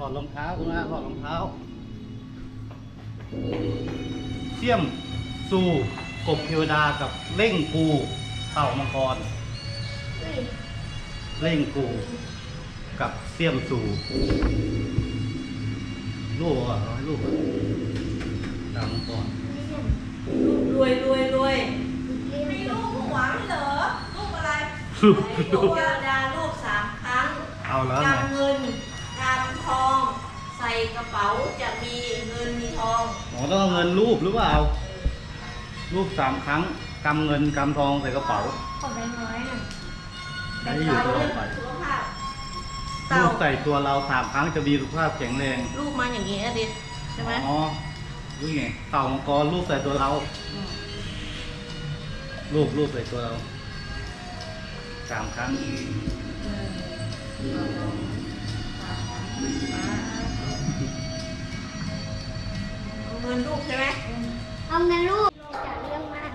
ถอดรองเท้าคุณนะถอดรองเท้า เสี่ยมสู่กบเทวดากับเล่งปูเต่ามังกร เล่งปูกับเสี่ยมสู่ลูกอะเอาให้ลูกเต่ามังกรรวยรวยรวยมีลูกหวังเหรอลูกอะไรลูกเทวดาลูกสามครั้งเอาแล้วไงกำเงิน กำทอง ใส่กระเป๋าจะมีเงินมีทองหมอต้องเอาเงินรูปหรือเปล่ารูปสามครั้งกำเงินกำทองใส่กระเป๋าขอแบงค์ร้อยหน่อยให้อยู่ตลอดไปสุขภาพรูเต่าปใส่ตัวเราสามครั้งจะมีสุขภาพแข็งแรงลูกมาอย่างนี้อะดิใช่ไหมอ๋อรู้ไงเต่ามังกรรูปใส่ตัวเรา มรูปรูปใส่ตัวเราสามครั้ง เอาเงินลูกใช่ไหมเอาเงินลูกจะเรื่องมาก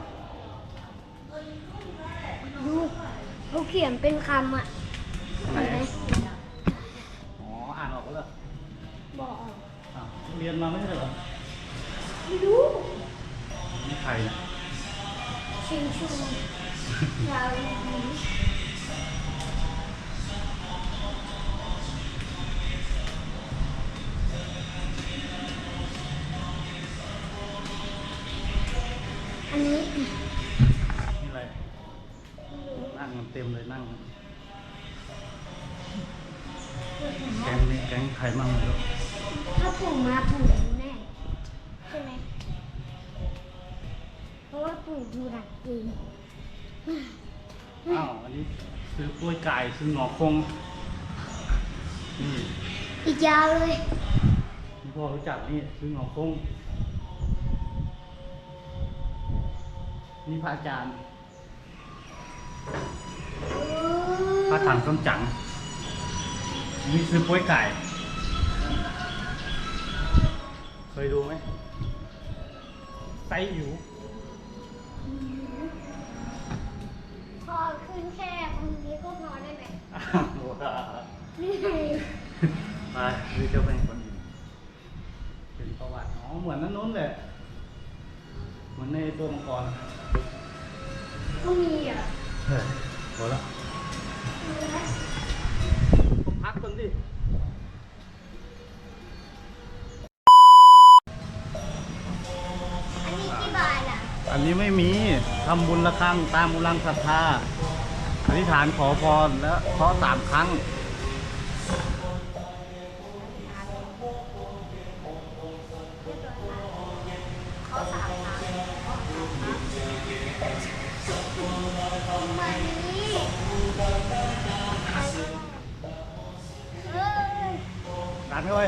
ลูกเขาเขียนเป็นคำอะไหนเห็นไหมอ๋อ อ่านออกแล้วเหรอบอกอ้าวเรียนมาไม่ใช่เหรอไม่รู้นี่ใครนะชิงชูยา อันนี้นี่อะไร นั่งกันเต็มเลยนั่งกันแก๊งนี้แก๊งใครมั่งไม่รู้ถ้าปู่มาปู่รู้แน่ใช่ไหมเพราะว่าปู่ดูหนักจริงอ้าวอันนี้ซื้อกล้วยไก่ซื้อหงอคง นี่อีกยาวเลยที่พ่อรู้จักนี่ซื้อหงอคง นี่พระอาจารย์พระถังส้มจังนี่ซื้อกล้วยไก่ เคยดูไหมไส้อิ๋วพอขึ้นแค่ตรงนี้ก็พอได้ไหมอ้าวนี่ไงไปนี่จะเป็นคนอื่นเป็นประวัติอ๋อเหมือนนั้นนู้นเลยเหมือนในตัวมังกร ก็มีอะเฮ้ยพอแล้วมีไหมพักก่อนดิอันนี้กี่บาทอะอันนี้ไม่มีทำบุญละครั้งตามกำลังศรัทธาอธิษฐานขอพรแล้วขอสามครั้ง ดันเข้าไป